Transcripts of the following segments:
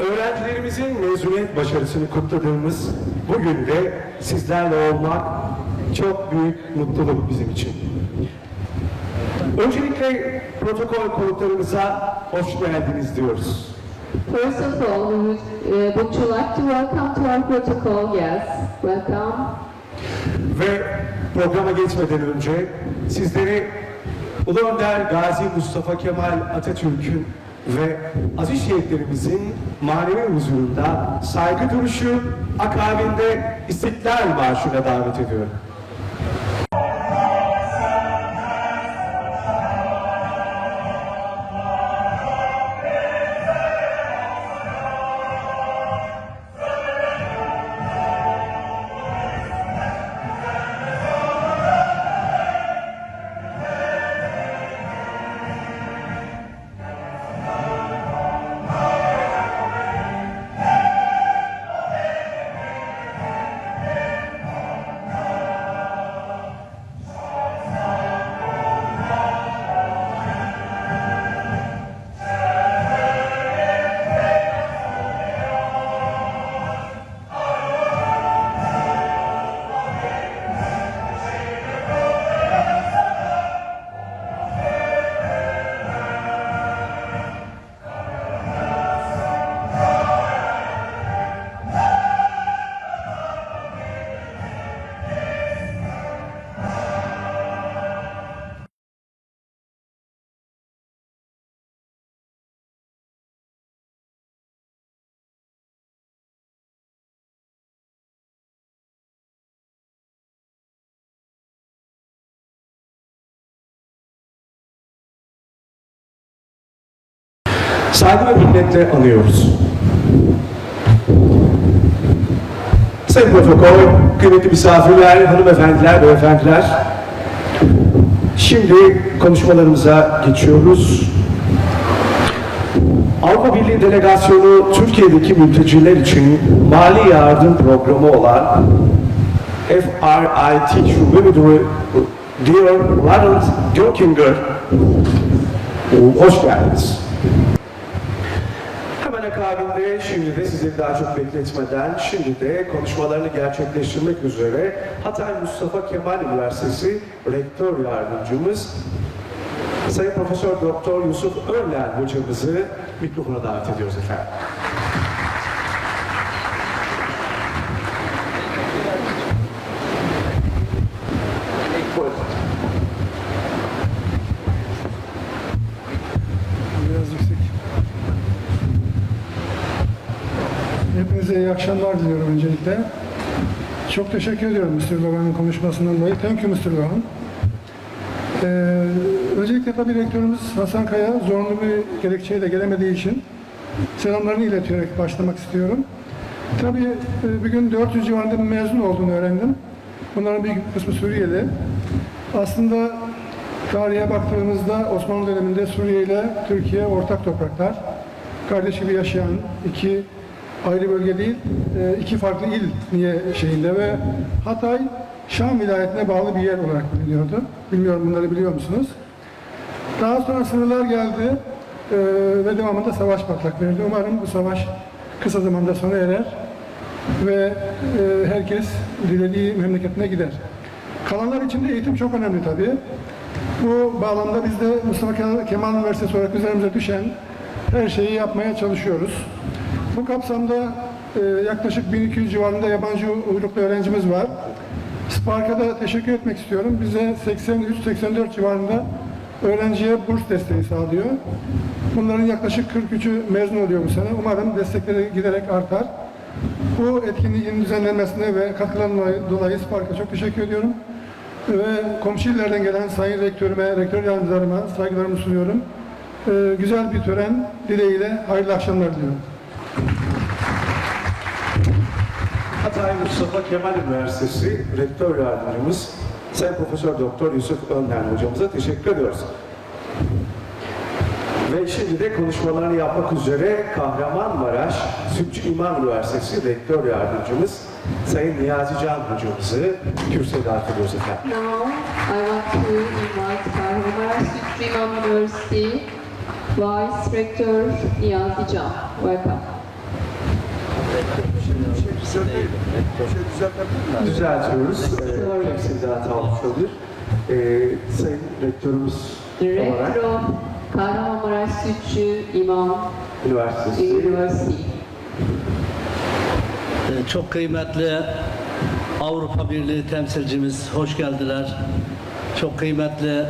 Öğrencilerimizin mezuniyet başarısını kutladığımız bugün de sizlerle olmak çok büyük mutluluk bizim için. Öncelikle protokol konuklarımıza hoş geldiniz diyoruz. First of all, we would, uh, would you like to welcome to our protocol guests. Welcome. Ve programa geçmeden önce sizleri Ulu Önder Gazi Mustafa Kemal Atatürk'ün ve aziz şehitlerimizin manevi huzurunda saygı duruşu akabinde İstiklal Marşı'na davet ediyorum. Saygı ve minnetle anıyoruz. Sayın Protokol, kıymetli misafirler, hanımefendiler, beyefendiler. Şimdi konuşmalarımıza geçiyoruz. Avrupa Birliği Delegasyonu Türkiye'deki mülteciler için mali yardım programı olan FRIT Şube Müdürü Diyor Ronald Jokinger hoş geldiniz. Hemen akabinde şimdi de sizi daha çok bekletmeden şimdi de konuşmalarını gerçekleştirmek üzere Hatay Mustafa Kemal Üniversitesi Rektör Yardımcımız Sayın Profesör Doktor Yusuf Önlen hocamızı mikrofona davet ediyoruz efendim. Akşamlar diliyorum öncelikle. Çok teşekkür ediyorum Mr. Logan'ın konuşmasından dolayı. Thank you Mr. Logan. Ee, öncelikle tabii rektörümüz Hasan Kaya zorunlu bir gerekçeyle gelemediği için selamlarını ileterek başlamak istiyorum. Tabii e, bir gün 400 civarında mezun olduğunu öğrendim. Bunların bir kısmı Suriyeli. Aslında tarihe baktığımızda Osmanlı döneminde Suriye ile Türkiye ortak topraklar. Kardeş gibi yaşayan iki ayrı bölge değil, e, iki farklı il niye şeyinde ve Hatay Şam vilayetine bağlı bir yer olarak biliniyordu. Bilmiyorum bunları biliyor musunuz? Daha sonra sınırlar geldi e, ve devamında savaş patlak verdi. Umarım bu savaş kısa zamanda sona erer ve e, herkes dilediği memleketine gider. Kalanlar için de eğitim çok önemli tabii. Bu bağlamda biz de Mustafa Kemal Üniversitesi olarak üzerimize düşen her şeyi yapmaya çalışıyoruz. Bu kapsamda e, yaklaşık 1200 civarında yabancı uyruklu öğrencimiz var. Spark'a da teşekkür etmek istiyorum. Bize 83-84 civarında öğrenciye burs desteği sağlıyor. Bunların yaklaşık 43'ü mezun oluyor bu sene. Umarım destekleri giderek artar. Bu etkinliğin düzenlenmesine ve katkılarından dolayı Spark'a çok teşekkür ediyorum. Ve komşu illerden gelen Sayın Rektörüme, Rektör Yardımcılarıma saygılarımı sunuyorum. Ee, güzel bir tören dileğiyle hayırlı akşamlar diliyorum. Hatay Mustafa Kemal Üniversitesi Rektör Yardımcımız Sayın Profesör Doktor Yusuf Önlen hocamıza teşekkür ediyoruz. Ve şimdi de konuşmalarını yapmak üzere Kahramanmaraş Sütçü İmam Üniversitesi Rektör Yardımcımız Sayın Niyazi Can hocamızı kürsüye davet ediyoruz efendim. Now, I want to invite Kahramanmaraş Sütçü İmam University Vice Rector Niyazi Can. Welcome. Düzeltiyoruz. Ee, temsilde hata olmuş olabilir. Ee, Sayın Rektörümüz olarak Rektör Kahramanmaraş Sütçü İmam üniversitesi University. Ee, Çok kıymetli Avrupa Birliği temsilcimiz hoş geldiler. Çok kıymetli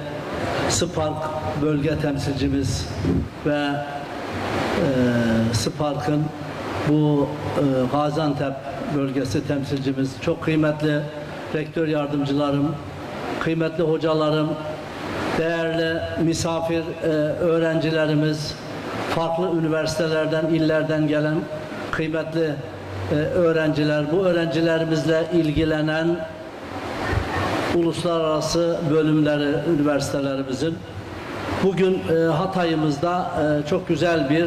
Spark bölge temsilcimiz ve e, Spark'ın bu e, Gaziantep bölgesi temsilcimiz, çok kıymetli rektör yardımcılarım, kıymetli hocalarım, değerli misafir e, öğrencilerimiz, farklı üniversitelerden, illerden gelen kıymetli e, öğrenciler, bu öğrencilerimizle ilgilenen uluslararası bölümleri üniversitelerimizin. Bugün e, Hatay'ımızda e, çok güzel bir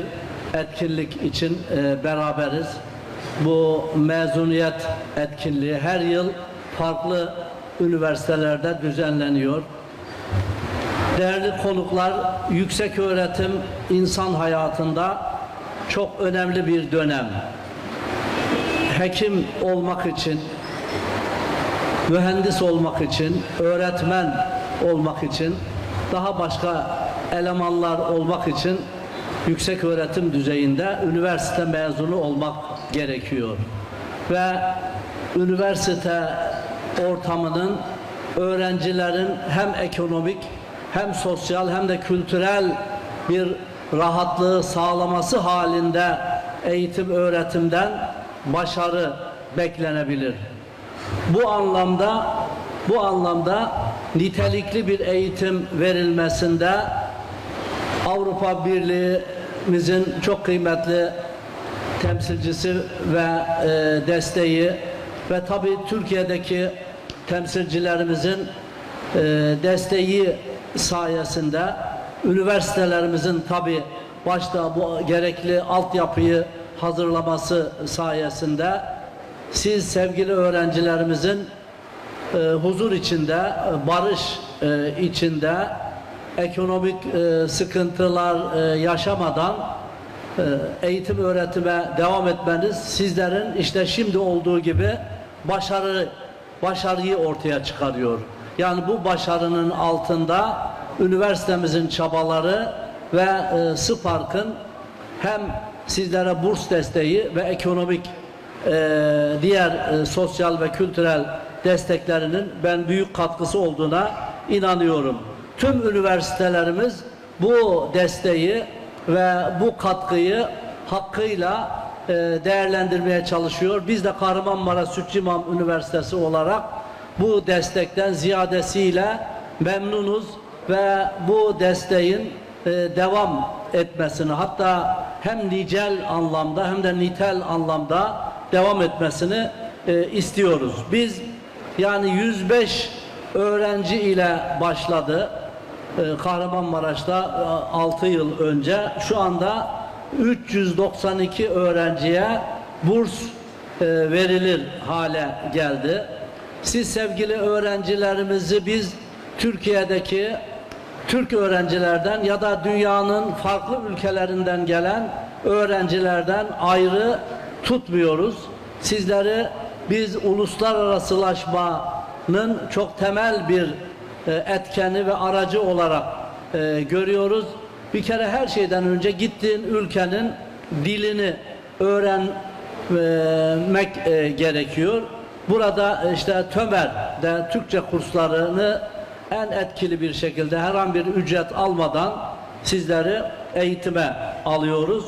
etkinlik için e, beraberiz. Bu mezuniyet etkinliği her yıl farklı üniversitelerde düzenleniyor. Değerli konuklar, yüksek öğretim insan hayatında çok önemli bir dönem. Hekim olmak için, mühendis olmak için, öğretmen olmak için, daha başka elemanlar olmak için yüksek öğretim düzeyinde üniversite mezunu olmak gerekiyor. Ve üniversite ortamının öğrencilerin hem ekonomik hem sosyal hem de kültürel bir rahatlığı sağlaması halinde eğitim öğretimden başarı beklenebilir. Bu anlamda bu anlamda nitelikli bir eğitim verilmesinde Avrupa Birliği'mizin çok kıymetli temsilcisi ve e, desteği ve tabii Türkiye'deki temsilcilerimizin e, desteği sayesinde üniversitelerimizin tabii başta bu gerekli altyapıyı hazırlaması sayesinde siz sevgili öğrencilerimizin e, huzur içinde, e, barış e, içinde ekonomik e, sıkıntılar e, yaşamadan e, eğitim öğretime devam etmeniz sizlerin işte şimdi olduğu gibi başarı başarıyı ortaya çıkarıyor. Yani bu başarının altında üniversitemizin çabaları ve e, Spark'ın hem sizlere burs desteği ve ekonomik e, diğer e, sosyal ve kültürel desteklerinin ben büyük katkısı olduğuna inanıyorum. Tüm üniversitelerimiz bu desteği ve bu katkıyı hakkıyla e, değerlendirmeye çalışıyor. Biz de Kahramanmaraş Sütçü İmam Üniversitesi olarak bu destekten ziyadesiyle memnunuz ve bu desteğin e, devam etmesini hatta hem nicel anlamda hem de nitel anlamda devam etmesini e, istiyoruz. Biz yani 105 öğrenci ile başladı Kahramanmaraş'ta 6 yıl önce şu anda 392 öğrenciye burs e, verilir hale geldi. Siz sevgili öğrencilerimizi biz Türkiye'deki Türk öğrencilerden ya da dünyanın farklı ülkelerinden gelen öğrencilerden ayrı tutmuyoruz. Sizleri biz uluslararasılaşmanın çok temel bir e, etkeni ve aracı olarak e, görüyoruz. Bir kere her şeyden önce gittiğin ülkenin dilini öğrenmek e, gerekiyor. Burada işte TÖMER'de Türkçe kurslarını en etkili bir şekilde herhangi bir ücret almadan sizleri eğitime alıyoruz.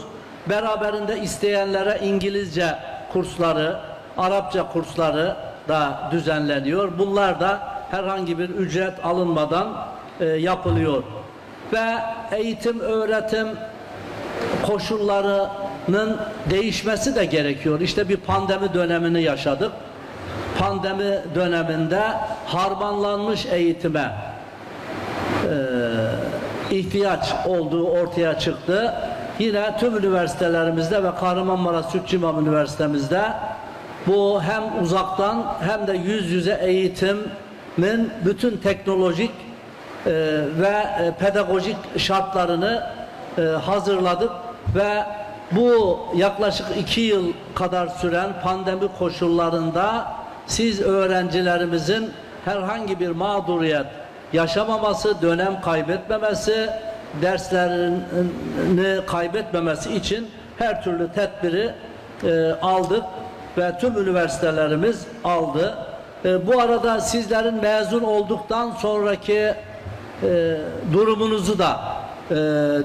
Beraberinde isteyenlere İngilizce kursları, Arapça kursları da düzenleniyor. Bunlar da herhangi bir ücret alınmadan e, yapılıyor. Ve eğitim, öğretim koşullarının değişmesi de gerekiyor. İşte bir pandemi dönemini yaşadık. Pandemi döneminde harmanlanmış eğitime e, ihtiyaç olduğu ortaya çıktı. Yine tüm üniversitelerimizde ve Kahramanmaraş Sütçü İmam Üniversitemizde bu hem uzaktan hem de yüz yüze eğitimin bütün teknolojik e, ve e, pedagojik şartlarını e, hazırladık ve bu yaklaşık iki yıl kadar süren pandemi koşullarında siz öğrencilerimizin herhangi bir mağduriyet yaşamaması, dönem kaybetmemesi, derslerini kaybetmemesi için her türlü tedbiri e, aldık ve tüm üniversitelerimiz aldı. E, bu arada sizlerin mezun olduktan sonraki e, durumunuzu da e,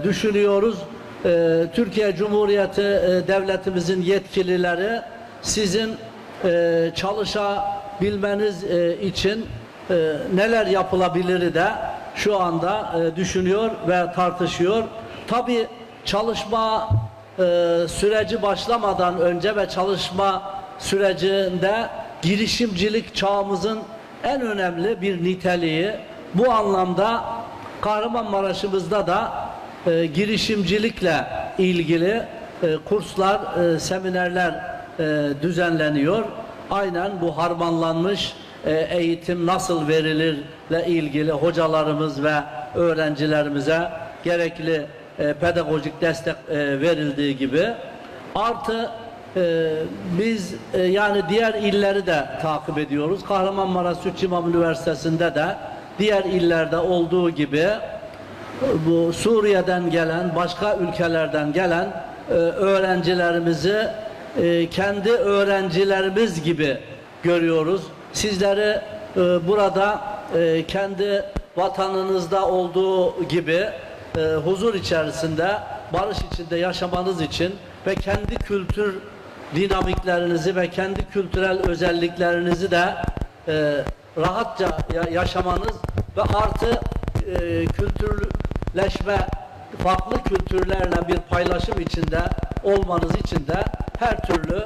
düşünüyoruz. E, Türkiye Cumhuriyeti e, devletimizin yetkilileri sizin e, çalışabilmeniz e, için e, neler yapılabilir de şu anda e, düşünüyor ve tartışıyor. Tabi çalışma e, süreci başlamadan önce ve çalışma sürecinde girişimcilik çağımızın en önemli bir niteliği. Bu anlamda Kahramanmaraş'ımızda da e, girişimcilikle ilgili e, kurslar, e, seminerler e, düzenleniyor. Aynen bu harmanlanmış e, eğitim nasıl veririrle ilgili hocalarımız ve öğrencilerimize gerekli e, pedagojik destek e, verildiği gibi artı e, biz e, yani diğer illeri de takip ediyoruz. Kahramanmaraş Süt İmam Üniversitesi'nde de diğer illerde olduğu gibi bu Suriye'den gelen, başka ülkelerden gelen e, öğrencilerimizi e, kendi öğrencilerimiz gibi görüyoruz. Sizleri e, burada e, kendi vatanınızda olduğu gibi e, huzur içerisinde, barış içinde yaşamanız için ve kendi kültür dinamiklerinizi ve kendi kültürel özelliklerinizi de e, rahatça ya- yaşamanız ve artı e, kültürleşme farklı kültürlerle bir paylaşım içinde olmanız için de her türlü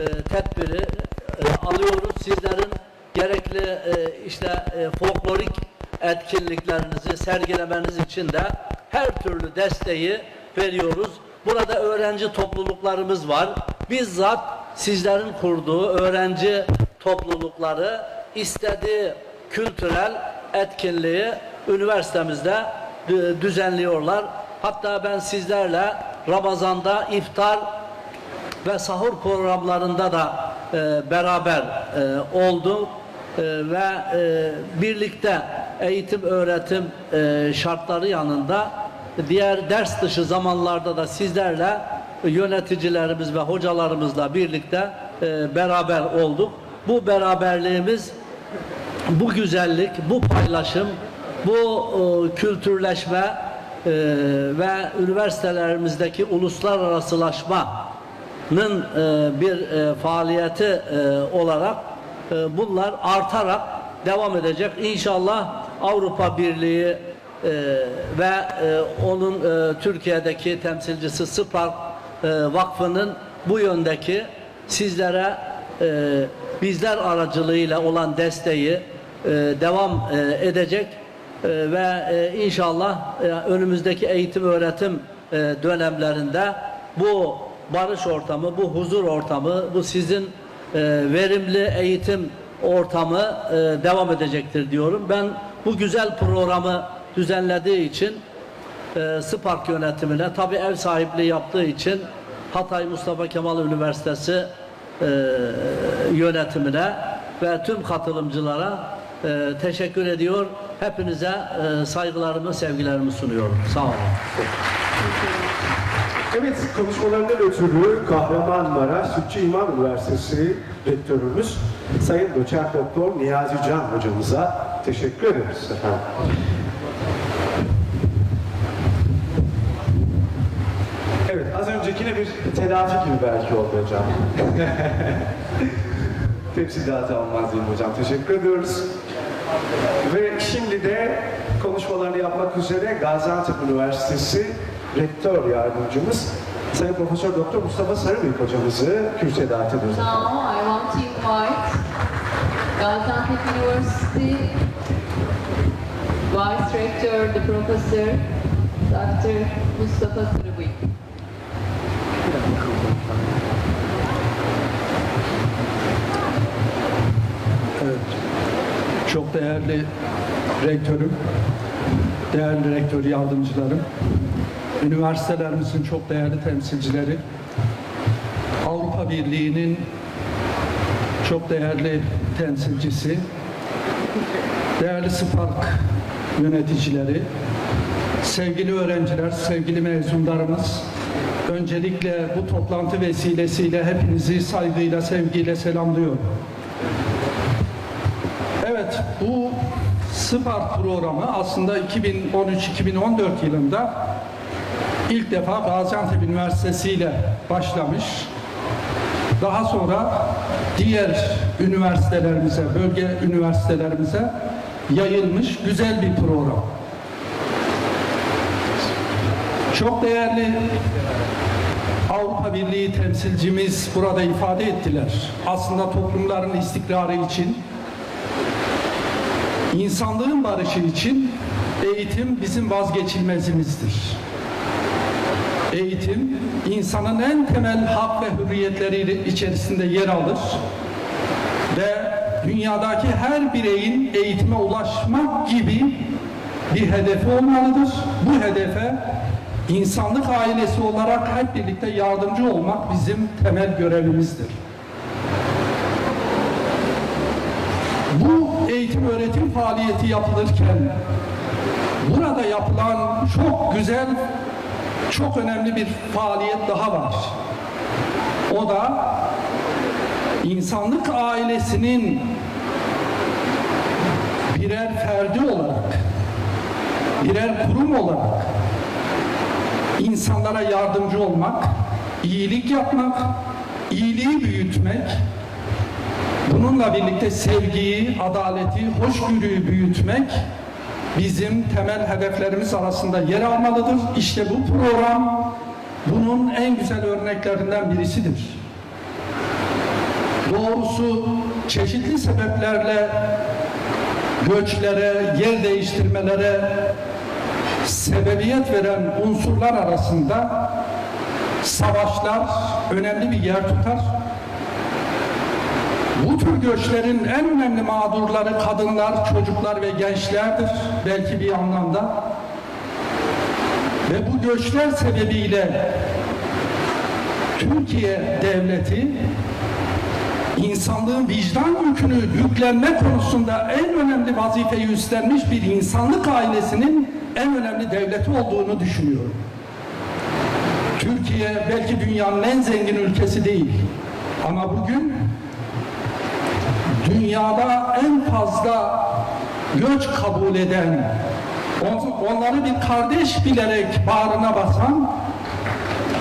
e, tedbiri e, alıyoruz. Sizlerin gerekli e, işte e, folklorik etkinliklerinizi sergilemeniz için de her türlü desteği veriyoruz. Burada öğrenci topluluklarımız var. Bizzat sizlerin kurduğu öğrenci toplulukları istediği kültürel etkinliği üniversitemizde dü- düzenliyorlar. Hatta ben sizlerle Ramazan'da iftar ve sahur programlarında da e, beraber e, oldum E, ve e, birlikte eğitim öğretim e, şartları yanında diğer ders dışı zamanlarda da sizlerle yöneticilerimiz ve hocalarımızla birlikte e, beraber olduk. Bu beraberliğimiz bu güzellik, bu paylaşım, bu e, kültürleşme e, ve üniversitelerimizdeki uluslararasılaşmanın e, bir e, faaliyeti e, olarak e, bunlar artarak devam edecek. İnşallah Avrupa Birliği e, ve e, onun e, Türkiye'deki temsilcisi Spark e, Vakfı'nın bu yöndeki sizlere e, bizler aracılığıyla olan desteği e, devam e, edecek E, ve e, inşallah e, önümüzdeki eğitim öğretim e, dönemlerinde bu barış ortamı, bu huzur ortamı, bu sizin e, verimli eğitim ortamı e, devam edecektir diyorum. Ben bu güzel programı düzenlediği için e, Spark yönetimine tabi ev sahipliği yaptığı için Hatay Mustafa Kemal Üniversitesi e, yönetimine ve tüm katılımcılara e, teşekkür ediyor. Hepinize e, saygılarımı, sevgilerimi sunuyorum. Sağ olun. Evet, konuşmalarından ötürü Kahramanmaraş Sütçü İmam Üniversitesi Rektörümüz Sayın Doçent Doktor Niyazi Can hocamıza teşekkür ederiz efendim. Evet, öncekine bir telafi gibi belki oldu hocam. Tepsi olmaz diyeyim hocam. Teşekkür ediyoruz. Ve şimdi de konuşmalarını yapmak üzere Gaziantep Üniversitesi Rektör Yardımcımız Sayın Profesör Doktor Mustafa Sarıbıyık hocamızı kürsüye davet ediyoruz. Now I want to invite Gaziantep University Vice Rector, the Professor Dr. Mustafa Sarıbıyık. Evet. Çok değerli rektörüm, değerli rektör yardımcılarım, üniversitelerimizin çok değerli temsilcileri, Birliği'nin çok değerli temsilcisi, değerli Spark yöneticileri, sevgili öğrenciler, sevgili mezunlarımız, öncelikle bu toplantı vesilesiyle hepinizi saygıyla, sevgiyle selamlıyorum. Evet, bu Spark programı aslında 2013-2014 yılında ilk defa Gaziantep Üniversitesi ile başlamış. Daha sonra diğer üniversitelerimize, bölge üniversitelerimize yayılmış güzel bir program. Çok değerli Avrupa Birliği temsilcimiz burada ifade ettiler. Aslında toplumların istikrarı için, insanlığın barışı için eğitim bizim vazgeçilmezimizdir. Eğitim insanın en temel hak ve hürriyetleri içerisinde yer alır ve dünyadaki her bireyin eğitime ulaşmak gibi bir hedefi olmalıdır. Bu hedefe insanlık ailesi olarak hep birlikte yardımcı olmak bizim temel görevimizdir. Bu eğitim öğretim faaliyeti yapılırken burada yapılan çok güzel, çok önemli bir faaliyet daha var. O da insanlık ailesinin birer ferdi olarak, birer kurum olarak insanlara yardımcı olmak, iyilik yapmak, iyiliği büyütmek, bununla birlikte sevgiyi, adaleti, hoşgörüyü büyütmek bizim temel hedeflerimiz arasında yer almalıdır. İşte bu program bunun en güzel örneklerinden birisidir. Doğrusu çeşitli sebeplerle göçlere, yer değiştirmelere sebebiyet veren unsurlar arasında savaşlar önemli bir yer tutar. Bu tür göçlerin en önemli mağdurları kadınlar, çocuklar ve gençlerdir belki bir anlamda. Ve bu göçler sebebiyle Türkiye devleti insanlığın vicdan yükünü yüklenme konusunda en önemli vazifeyi üstlenmiş bir insanlık ailesinin en önemli devleti olduğunu düşünüyorum. Türkiye belki dünyanın en zengin ülkesi değil. Ama bugün dünyada en fazla göç kabul eden, on- onları bir kardeş bilerek bağrına basan,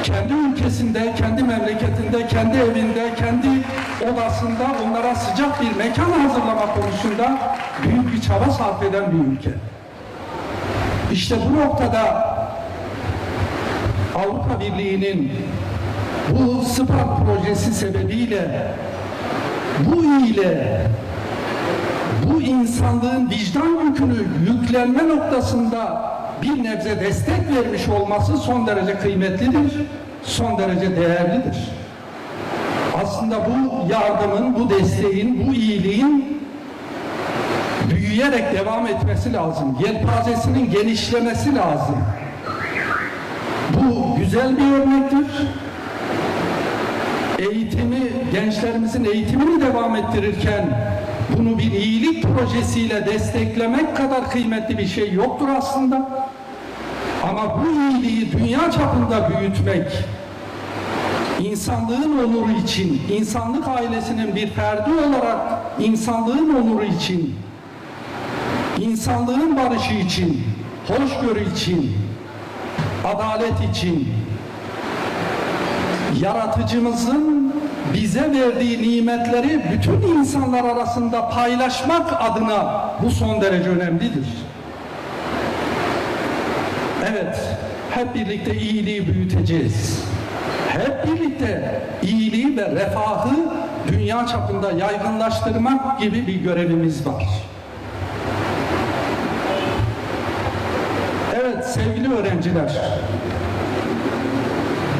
kendi ülkesinde, kendi memleketinde, kendi evinde, kendi odasında onlara sıcak bir mekan hazırlama konusunda büyük bir çaba sarf eden bir ülke. İşte bu noktada Avrupa Birliği'nin bu SPAR projesi sebebiyle bu ile bu insanlığın vicdan yükünü yüklenme noktasında bir nebze destek vermiş olması son derece kıymetlidir, son derece değerlidir. Aslında bu yardımın, bu desteğin, bu iyiliğin büyüyerek devam etmesi lazım. Yelpazesinin genişlemesi lazım. Bu güzel bir örnektir. Eğitimi, gençlerimizin eğitimini devam ettirirken bunu bir iyilik projesiyle desteklemek kadar kıymetli bir şey yoktur aslında. Ama bu iyiliği dünya çapında büyütmek, insanlığın onuru için, insanlık ailesinin bir ferdi olarak insanlığın onuru için, insanlığın barışı için, hoşgörü için, adalet için, yaratıcımızın bize verdiği nimetleri bütün insanlar arasında paylaşmak adına bu son derece önemlidir. Evet, hep birlikte iyiliği büyüteceğiz. Hep birlikte iyiliği ve refahı dünya çapında yaygınlaştırmak gibi bir görevimiz var. Sevgili öğrenciler,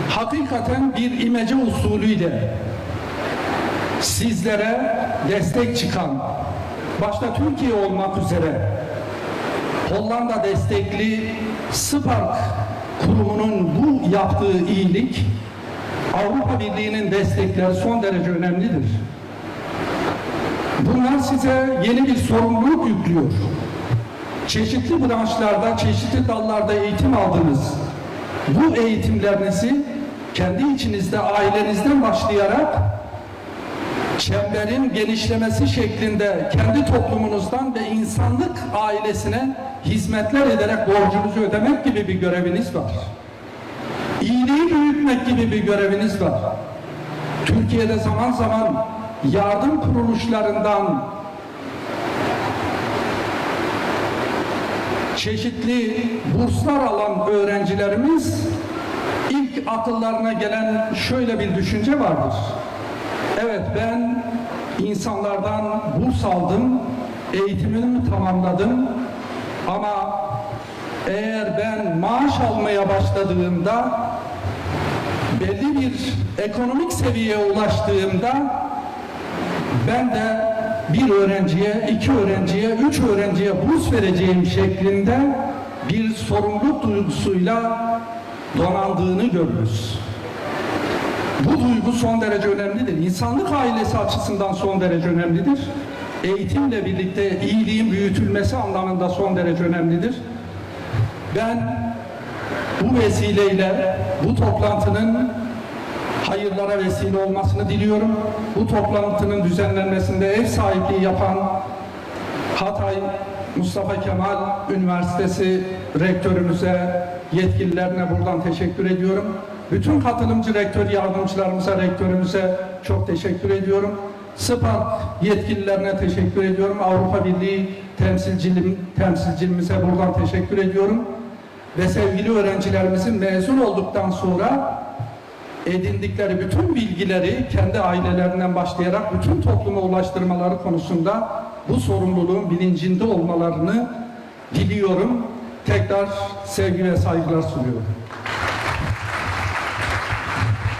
hakikaten bir imece usulüyle sizlere destek çıkan, başta Türkiye olmak üzere Hollanda destekli Spark kurumunun bu yaptığı iyilik Avrupa Birliği'nin destekleri son derece önemlidir. Bunlar size yeni bir sorumluluk yüklüyor. Çeşitli branşlarda, çeşitli dallarda eğitim aldınız. Bu eğitimlerinizi kendi içinizde, ailenizden başlayarak çemberin genişlemesi şeklinde kendi toplumunuzdan ve insanlık ailesine hizmetler ederek borcunuzu ödemek gibi bir göreviniz var. İyiliği büyütmek gibi bir göreviniz var. Türkiye'de zaman zaman yardım kuruluşlarından çeşitli burslar alan öğrencilerimiz ilk akıllarına gelen şöyle bir düşünce vardır. Evet ben insanlardan burs aldım, eğitimimi tamamladım ama eğer ben maaş almaya başladığımda belli bir ekonomik seviyeye ulaştığımda ben de bir öğrenciye, iki öğrenciye, üç öğrenciye burs vereceğim şeklinde bir sorumluluk duygusuyla donandığını görürüz. Bu duygu son derece önemlidir. İnsanlık ailesi açısından son derece önemlidir. Eğitimle birlikte iyiliğin büyütülmesi anlamında son derece önemlidir. Ben bu vesileyle bu toplantının hayırlara vesile olmasını diliyorum. Bu toplantının düzenlenmesinde ev sahipliği yapan Hatay Mustafa Kemal Üniversitesi rektörümüze, yetkililerine buradan teşekkür ediyorum. Bütün katılımcı rektör yardımcılarımıza, rektörümüze çok teşekkür ediyorum. SPAK yetkililerine teşekkür ediyorum. Avrupa Birliği temsilcilim, temsilcimize buradan teşekkür ediyorum. Ve sevgili öğrencilerimizin mezun olduktan sonra edindikleri bütün bilgileri kendi ailelerinden başlayarak bütün topluma ulaştırmaları konusunda bu sorumluluğun bilincinde olmalarını diliyorum. Tekrar sevgi ve saygılar sunuyorum.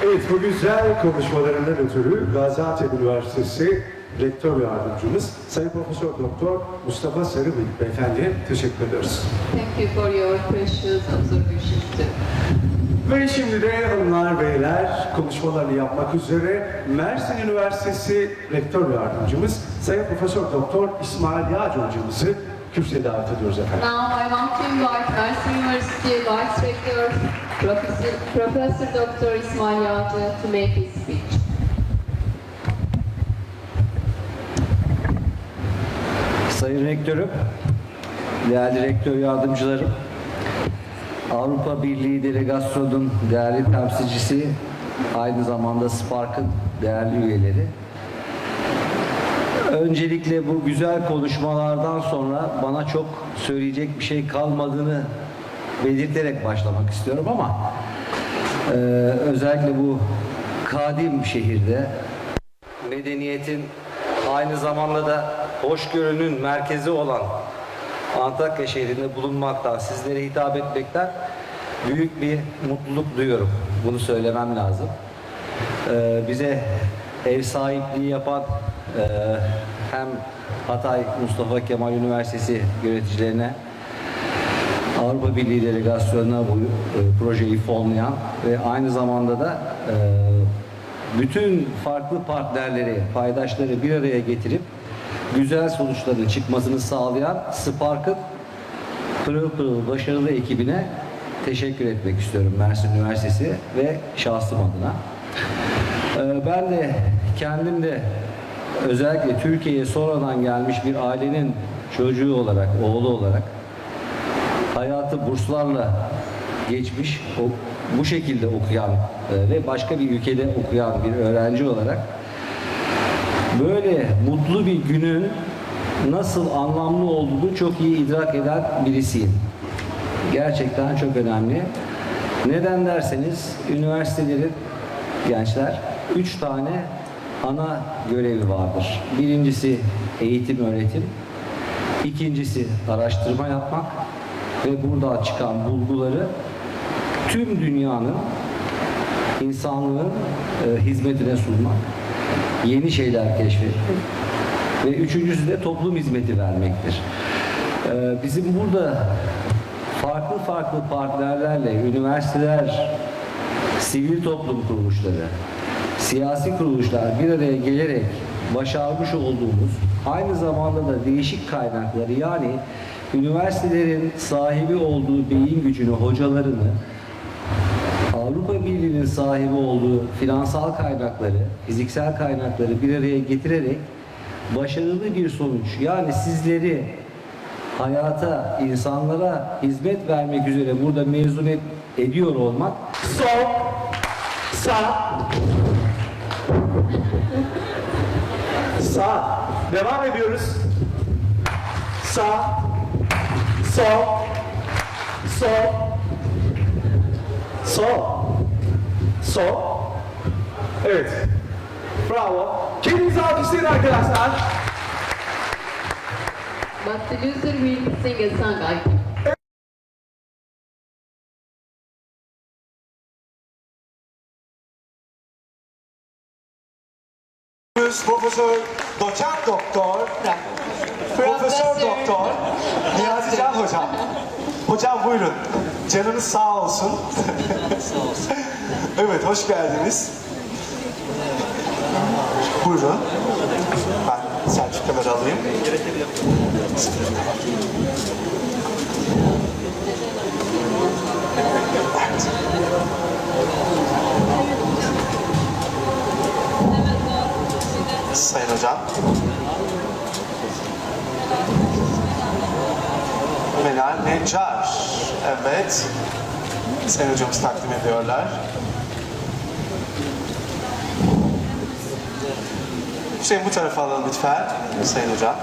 Evet bu güzel konuşmalarından ötürü Gaziantep Üniversitesi Rektör Yardımcımız Sayın Profesör Doktor Mustafa Sarıbıyık Beyefendi'ye teşekkür ediyoruz. Thank you for your precious observations. Ve şimdi de hanımlar beyler konuşmalarını yapmak üzere Mersin Üniversitesi Rektör Yardımcımız Sayın Profesör Doktor İsmail Yağcı hocamızı kürsüye davet ediyoruz efendim. Now I want to invite Mersin University Vice Rector Professor, Professor Dr. İsmail Yağcı to make his speech. Sayın Rektörüm, değerli rektör yardımcılarım, Avrupa Birliği Delegasyon'un değerli temsilcisi, aynı zamanda Spark'ın değerli üyeleri. Öncelikle bu güzel konuşmalardan sonra bana çok söyleyecek bir şey kalmadığını belirterek başlamak istiyorum ama eee, özellikle bu kadim şehirde medeniyetin aynı zamanda da hoşgörünün merkezi olan Antakya şehrinde bulunmaktan, sizlere hitap etmekten büyük bir mutluluk duyuyorum. Bunu söylemem lazım. Ee, bize ev sahipliği yapan e, hem Hatay Mustafa Kemal Üniversitesi yöneticilerine Avrupa Birliği delegasyonuna bu e, projeyi fonlayan ve aynı zamanda da e, bütün farklı partnerleri, paydaşları bir araya getirip güzel sonuçların çıkmasını sağlayan Spark'ın pırıl pırıl başarılı ekibine teşekkür etmek istiyorum Mersin Üniversitesi ve şahsım adına. Ee, Ben de kendim de özellikle Türkiye'ye sonradan gelmiş bir ailenin çocuğu olarak, oğlu olarak hayatı burslarla geçmiş, bu şekilde okuyan e, ve başka bir ülkede okuyan bir öğrenci olarak böyle mutlu bir günün nasıl anlamlı olduğunu çok iyi idrak eden birisiyim. Gerçekten çok önemli. Neden derseniz üniversitelerin gençler üç tane ana görevi vardır. Birincisi eğitim öğretim, ikincisi araştırma yapmak ve buradan çıkan bulguları tüm dünyanın insanlığın e, hizmetine sunmak, yeni şeyler keşfetmek ve üçüncüsü de toplum hizmeti vermektir. E, bizim burada farklı farklı partnerlerle üniversiteler sivil toplum kuruluşları, siyasi kuruluşlar bir araya gelerek başarmış olduğumuz aynı zamanda da değişik kaynakları yani üniversitelerin sahibi olduğu beyin gücünü, hocalarını Avrupa Birliği'nin sahibi olduğu finansal kaynakları, fiziksel kaynakları bir araya getirerek başarılı bir sonuç yani sizleri hayata, insanlara hizmet vermek üzere burada mezun et- ediyor olmak Sol, sağ, sağ. Devam ediyoruz. Sağ, sol, sol, sol, sol. Evet. Bravo. Kendinizi alkışlayın arkadaşlar. But the loser will sing a song, I think. Profesör Doçent Doktor Profesör Doktor Niyazi Can Hocam. Hocam buyurun. Canınız sağ olsun. evet hoş geldiniz. Buyurun. Ben sertifikaları alayım. Evet. Sayın Hocam. Meral Necar. Evet. Sayın Hocamız takdim ediyorlar. Hüseyin bu tarafa alalım lütfen. Sayın Hocam.